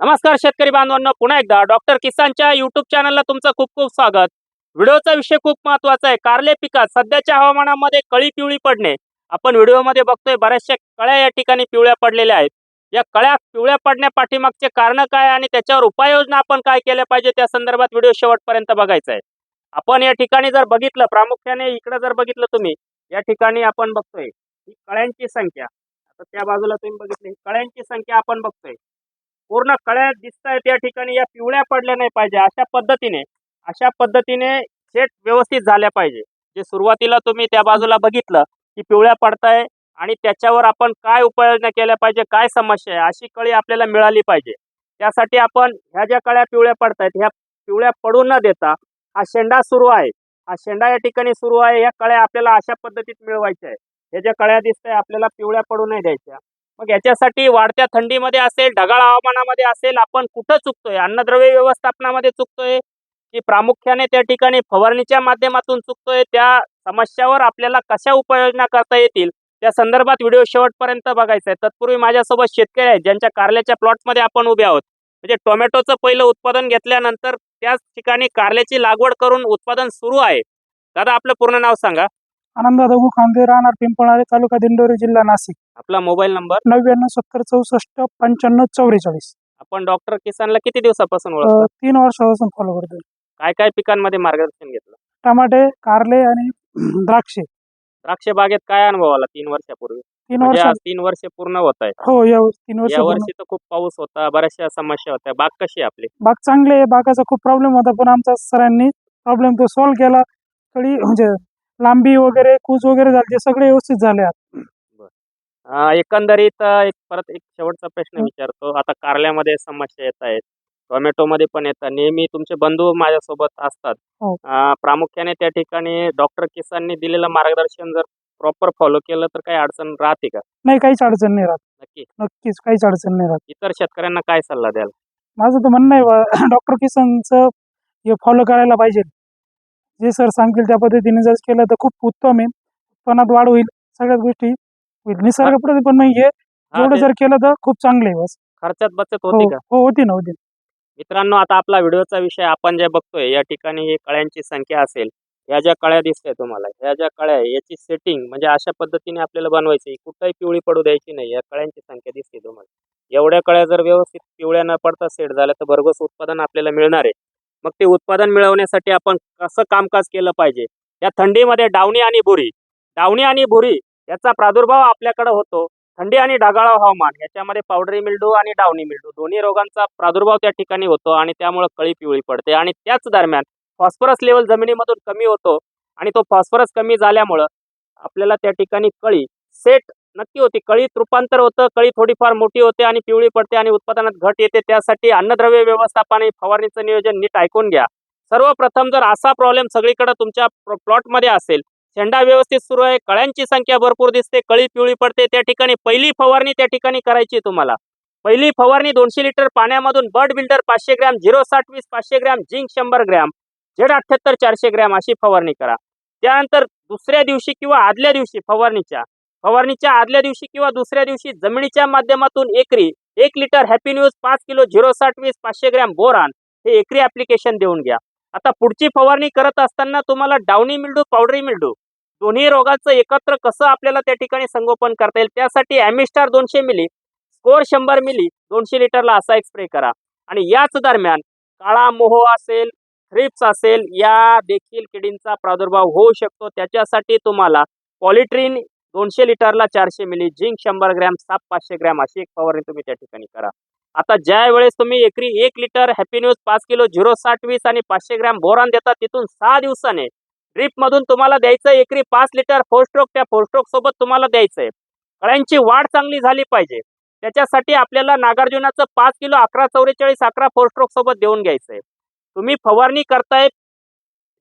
नमस्कार शेतकरी बांधवांनो पुन्हा एकदा डॉक्टर किसानच्या युट्यूब चॅनलला तुमचं खूप खूप स्वागत. व्हिडिओचा विषय खूप महत्त्वाचा आहे. कारले पिकात सध्याच्या हवामानामध्ये कळी पिवळी पडणे. आपण व्हिडिओमध्ये बघतोय बऱ्याचशा कळ्या या ठिकाणी पिवळ्या पडलेल्या आहेत. या कळ्या पिवळ्या पडण्या पाठीमागचे कारण काय आणि त्याच्यावर उपाययोजना आपण काय केल्या पाहिजे त्या संदर्भात व्हिडिओ शेवटपर्यंत बघायचा आहे. आपण या ठिकाणी जर बघितलं प्रामुख्याने इकडे जर बघितलं तुम्ही या ठिकाणी आपण बघतोय ही कळ्यांची संख्या. आता त्या बाजूला तुम्ही बघितली ही कळ्यांची संख्या आपण बघतोय. पूर्ण कळ्या दिसत आहेत या ठिकाणी या पिवळ्या पडल्या नाही पाहिजे अशा पद्धतीने अशा पद्धतीने सेट व्यवस्थित झाल्या पाहिजे. जे सुरुवातीला तुम्ही त्या बाजूला बघितलं की पिवळ्या पडताय आणि त्याच्यावर आपण काय उपाययोजना केल्या पाहिजे काय समस्या आहे अशी कळी आपल्याला मिळाली पाहिजे. त्यासाठी आपण ह्या ज्या कळ्या पिवळ्या पडतायत ह्या पिवळ्या पडू न देता हा शेंडा सुरू आहे. हा शेंडा या ठिकाणी सुरू आहे या कळ्या आपल्याला अशा पद्धतीत मिळवायच्या आहे ह्या ज्या कळ्या दिसत आहे आपल्याला पिवळ्या पडू नाही द्यायच्या. मग याच्यासाठी वाढत्या थंडीमध्ये असेल ढगाळ हवामानामध्ये असेल आपण कुठं चुकतोय? अन्नद्रव्य व्यवस्थापनामध्ये चुकतोय? की प्रामुख्याने त्या ठिकाणी फवारणीच्या माध्यमातून चुकतोय? त्या समस्यावर आपल्याला कशा उपाययोजना करता येतील? त्या संदर्भात व्हिडिओ शेवटपर्यंत बघायचा आहे तत्पूर्वी माझ्यासोबत शेतकरी आहेत ज्यांच्या कारल्याच्या प्लॉटमध्ये आपण उभे आहोत. म्हणजे टोमॅटोचं पहिलं उत्पादन घेतल्यानंतर त्याच ठिकाणी कारल्याची लागवड करून उत्पादन सुरू आहे. दादा आपलं पूर्ण नाव सांगा. आनंद दगू खांदे राहणार पिंपळारे तालुका दिंडोरी जिल्हा नाशिक. आपला मोबाईल नंबर? नव्याण्णव सत्तर चौसष्ट पंच्याण्णव चौवेचाळीस. आपण डॉक्टर किसानला किती दिवसापासून ओळखतो? तीन वर्षापासून फॉलो करतोय काय काय पिकांमध्ये मार्गदर्शन घेतलं? टमाटे कारले आणि द्राक्षे. द्राक्ष बागेत काय अनुभव आला तीन वर्षापूर्वी? तीन म्हणजे वर्ष आज तीन वर्ष पूर्ण होत आहे हो या तीन वर्ष या वर्षी तर खूप पाऊस होता बऱ्याचशा समस्या होत्या. बाग कशी आहे आपली? बाग चांगले आहे बागाचा खूप प्रॉब्लेम होता पण आमचा सरांनी प्रॉब्लेम तो सॉल्व्ह केला. तरी म्हणजे लांबी वगैरे कूच वगैरे झाले ते सगळे व्यवस्थित झाले. अं, एकंदरीत अं, एक परत एक शेवटचा प्रश्न. विचारतो. आता कारल्यामध्ये समस्या येत आहेत. टोमॅटोमध्ये पण येतात. नेहमी तुमचे बंधू माझ्यासोबत असतात. हो. अं, प्रामुख्याने त्या ठिकाणी डॉक्टर किसाननी दिलेलं मार्गदर्शन जर प्रॉपर फॉलो केलं तर काही अडचण राहते का? नाही काहीच अडचण नाही राहत. नक्की. नक्कीच काहीच अडचण नाही राहत. इतर शेतकऱ्यांना काय सल्ला द्याल? माझं तर म्हणणं आहे डॉक्टर किसनचं हे फॉलो करायला पाहिजे. जे सर सांगतील त्या पद्धतीने जर केलं तर खूप उत्तम आहे. उत्पन्नात वाढ होईल सगळ्याच गोष्टी होईल. निसर्ग पण नाही हे हा, ते जर केलं तर खूप चांगलं आहे बस. खर्चात बचत हो होती का? हो होती ना होती मित्रांनो आता आपला व्हिडिओचा विषय आपण जे बघतोय या ठिकाणी ही कळ्यांची संख्या असेल ह्या ज्या कळ्या दिसताय तुम्हाला ह्या ज्या कळ्या याची सेटिंग म्हणजे अशा पद्धतीने आपल्याला बनवायची. कुठंही पिवळी पडू द्यायची नाही या कळ्यांची संख्या दिसते तुम्हाला. एवढ्या कळ्या जर व्यवस्थित पिवळ्या न पडता सेट झाल्या तर भरघोस उत्पादन आपल्याला मिळणार आहे. मग ते उत्पादन मिळवण्यासाठी आपण कसं कामकाज केलं पाहिजे? या थंडीमध्ये डावणी आणि भुरी. डावणी आणि भुरी याचा प्रादुर्भाव आपल्याकडे होतो. थंडी आणि ढगाळ हवामान याच्यामध्ये पावडरी मिल्डू आणि डावणी मिल्डू. दोन्ही रोगांचा प्रादुर्भाव त्या ठिकाणी होतो आणि त्यामुळे कळी पिवळी पडते आणि त्याच दरम्यान फॉस्फरस लेवल जमिनीमधून कमी होतो आणि तो फॉस्फरस कमी झाल्यामुळं आपल्याला त्या ठिकाणी कळी सेट नक्की होती. कळीत रूपांतर होतं कळी थोडीफार मोठी होते आणि पिवळी पडते आणि उत्पादनात घट येते. त्यासाठी अन्नद्रव्य व्यवस्थापन आणि फवारणीचं नियोजन नीट ऐकून घ्या. सर्वप्रथम जर असा प्रॉब्लेम सगळीकडे तुमच्या प्लॉटमध्ये असेल शेंडा व्यवस्थित सुरू आहे कळ्यांची संख्या भरपूर दिसते कळी पिवळी पडते त्या ठिकाणी पहिली फवारणी त्या ठिकाणी करायची तुम्हाला. पहिली फवारणी दोनशे लिटर पाण्यामधून बर्ड बिल्डर पाचशे ग्रॅम झिरो साठ वीस पाचशे ग्रॅम झिंक शंभर ग्रॅम झेड अठ्ठ्याहत्तर चारशे ग्रॅम अशी फवारणी करा. त्यानंतर दुसऱ्या दिवशी किंवा आदल्या दिवशी फवारणीच्या. फवारणीच्या आदल्या दिवशी किंवा दुसऱ्या दिवशी जमिनीच्या माध्यमातून एकरी एक लिटर हॅपी न्यूज पाच किलो झिरो साठ वीस पाचशे ग्रॅम बोरान हे एकरी ऍप्लिकेशन देऊन घ्या. आता पुढची फवारणी करत असताना तुम्हाला डावणी मिल्डू पावडरी मिल्डू दोन्ही रोगाचं एकत्र कसं आपल्याला त्या ठिकाणी संगोपन करता येईल? त्यासाठी ॲमिस्टार दोनशे मिली स्कोर शंभर मिली दोनशे लिटरला असा एक स्प्रे करा. आणि याच दरम्यान काळा मोह असेल थ्रिप्स असेल या देखील किडींचा प्रादुर्भाव होऊ शकतो. त्याच्यासाठी तुम्हाला पॉलिट्रीन दोनशे लिटरला चारशे मिली झिंक शंभर ग्रॅम साप पाचशे ग्रॅम अशी एक फवारणी तुम्ही त्या ठिकाणी करा. आता ज्या वेळेस तुम्ही एकरी एक लिटर हॅपी न्यूज पाच किलो झिरो साठ वीस आणि पाचशे ग्रॅम बोरान देता तिथून सहा दिवसाने ड्रीप मधून तुम्हाला द्यायचं एकरी पाच लिटर फोरस्ट्रोक त्या फोरस्ट्रोक सोबत तुम्हाला द्यायचंय. कळ्यांची वाढ चांगली झाली पाहिजे. त्याच्यासाठी आपल्याला नागार्जुनाचं पाच किलो अकरा चौवेचाळीस अकरा फोरस्ट्रोक सोबत देऊन घ्यायचंय. तुम्ही फवारणी करताय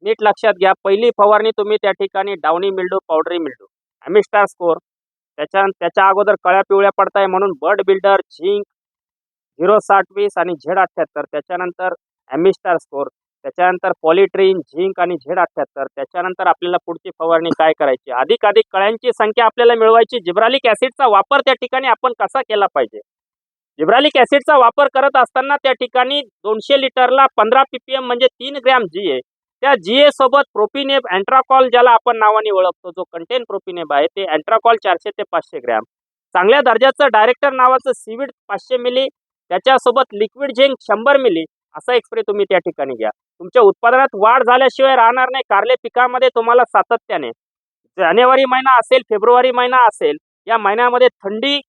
नीट लक्षात घ्या. पहिली फवारणी तुम्ही त्या ठिकाणी डावणी mildew powdery mildew Amistar score. त्याच्या त्याच्या अगोदर कळ्या पिवळ्या पडताय म्हणून बर्ड बिल्डर झिंक झिरो साठ वीस आणि झेड अठ्ठ्याहत्तर. त्याच्यानंतर ॲमिस्टार स्कोर. त्याच्यानंतर पॉलिट्रीन झिंक आणि झेड अठ्ठ्याहत्तर. त्याच्यानंतर आपल्याला पुढची फवारणी काय करायची? अधिक अधिक कळ्यांची संख्या आपल्याला मिळवायची. जिब्रालिक ॲसिडचा वापर त्या ठिकाणी आपण कसा केला पाहिजे? जिब्रालिक ऍसिडचा वापर करत असताना त्या ठिकाणी दोनशे लिटरला पंधरा पीपीएम म्हणजे तीन ग्रॅम जी आहे त्या जीए सोबत प्रोपिनेब अँट्राकॉल ज्याला आपण नावाने ओळखतो जो कंटेन प्रोपिनेब आहे ते अँट्राकॉल चारशे ते पाचशे ग्रॅम. चांगल्या दर्जाचं डायरेक्टर नावाचं सीविड पाचशे मिली त्याच्यासोबत लिक्विड झिंक शंभर मिली असा एक स्प्रे तुम्ही त्या ठिकाणी घ्या. तुमच्या उत्पादनात वाढ झाल्याशिवाय राहणार नाही. कारले पिकामध्ये तुम्हाला सातत्याने जानेवारी महिना असेल फेब्रुवारी महिना असेल या महिन्यामध्ये थंडी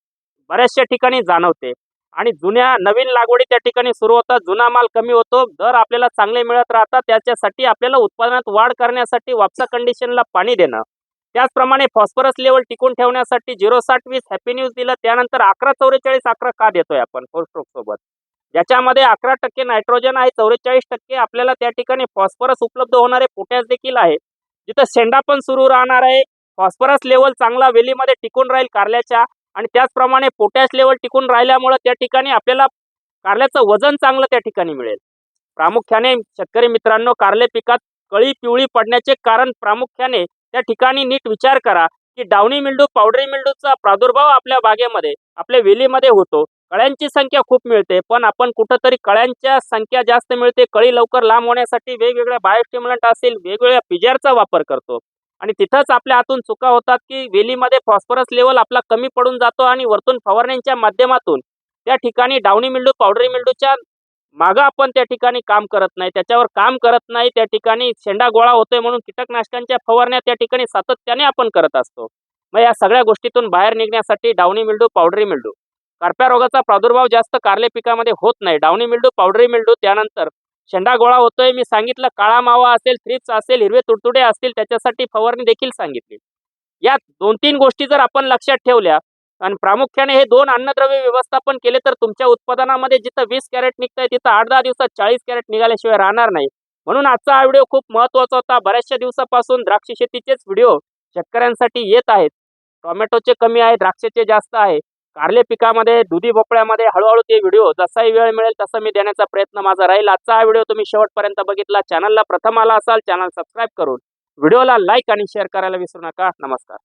बऱ्याचशा ठिकाणी जाणवते. आणि जुन्या नवीन लागवडी त्या ठिकाणी सुरू होतात जुना माल कमी होतो दर आपल्याला चांगले मिळत राहतात त्याच्यासाठी आपल्याला उत्पादनात वाढ करण्यासाठी वापसा कंडिशनला पाणी देणं. त्याचप्रमाणे फॉस्फरस लेवल टिकून ठेवण्यासाठी झिरो साठ वीस हॅपी न्यूज दिलं त्यानंतर अकरा चौवेचाळीस अकरा का देतोय आपण फोरस्ट्रोक सोबत? ज्याच्यामध्ये अकरा टक्के नायट्रोजन आहे चौवेचाळीस टक्के आपल्याला त्या ठिकाणी फॉस्फरस उपलब्ध होणारे पोटॅश देखील आहे. जिथं शेंडा पण सुरू राहणार आहे फॉस्फरस लेवल चांगला वेलीमध्ये टिकून राहील कारल्याच्या आणि त्याचप्रमाणे पोटॅश लेवल टिकून राहिल्यामुळं त्या ठिकाणी आपल्याला कारल्याचं वजन चांगलं त्या ठिकाणी मिळेल. प्रामुख्याने शेतकरी मित्रांनो कारले पिकात कळी पिवळी पडण्याचे कारण प्रामुख्याने त्या ठिकाणी नीट विचार करा की डावणी मिल्डू पावडरी मिल्डूचा प्रादुर्भाव आपल्या बागेमध्ये आपल्या वेलीमध्ये होतो. कळ्यांची संख्या खूप मिळते पण आपण कुठंतरी कळ्यांच्या संख्या जास्त मिळते कळी लवकर लांब होण्यासाठी वेगवेगळ्या बायोस्टिम्युलंट असेल वेगवेगळ्या पिजारचा वापर करतो. आणि तिथंच आपल्या हातून चुका होतात की वेलीमध्ये फॉस्फरस लेवल आपला कमी पडून जातो आणि वरतून फवारण्यांच्या माध्यमातून त्या ठिकाणी डावणी मिल्डू पावडरी मिल्डूच्या मागं आपण त्या ठिकाणी काम करत नाही. त्याच्यावर काम करत नाही त्या ठिकाणी शेंडा गोळा होतोय म्हणून कीटकनाशकांच्या फवारण्या त्या ठिकाणी सातत्याने आपण करत असतो. मग या सगळ्या गोष्टीतून बाहेर निघण्यासाठी डावणी मिल्डू पावडरी मिल्डू करप्या रोगाचा प्रादुर्भाव जास्त कारले पिकामध्ये होत नाही. डावणी मिल्डू पावडरी मिल्डू त्यानंतर शेंडा गोळा होतोय मी सांगितलं काळा मावा असेल थ्रिप्स असेल हिरवे तुडतुडे असतील त्याच्यासाठी फवारणी देखील सांगितली. या दोन तीन गोष्टी जर आपण लक्षात ठेवल्या आणि प्रामुख्याने हे दोन अन्नद्रव्य व्यवस्थापन केले तर तुमच्या उत्पादनामध्ये जिथं वीस कॅरेट निघतंय तिथं आठ दहा दिवसात चाळीस कॅरेट निघाल्याशिवाय राहणार नाही. म्हणून आजचा हा व्हिडिओ खूप महत्त्वाचा होता. बऱ्याचशा दिवसापासून द्राक्ष शेतीचेच व्हिडिओ शेतकऱ्यांसाठी येत आहेत. टोमॅटोचे कमी आहे द्राक्षाचे जास्त आहे. कारले पिकामध्ये दुधी भोपळ्यामध्ये हळूहळू ते व्हिडिओ जसाही वेळ मिळेल तसा मी देण्याचा प्रयत्न माझा राहील. आजचा हा व्हिडिओ तुम्ही शेवटपर्यंत बघितला. चॅनलला प्रथम आला असाल चॅनल सबस्क्राईब करून. व्हिडिओला लाईक आणि शेअर करायला विसरू नका. नमस्कार.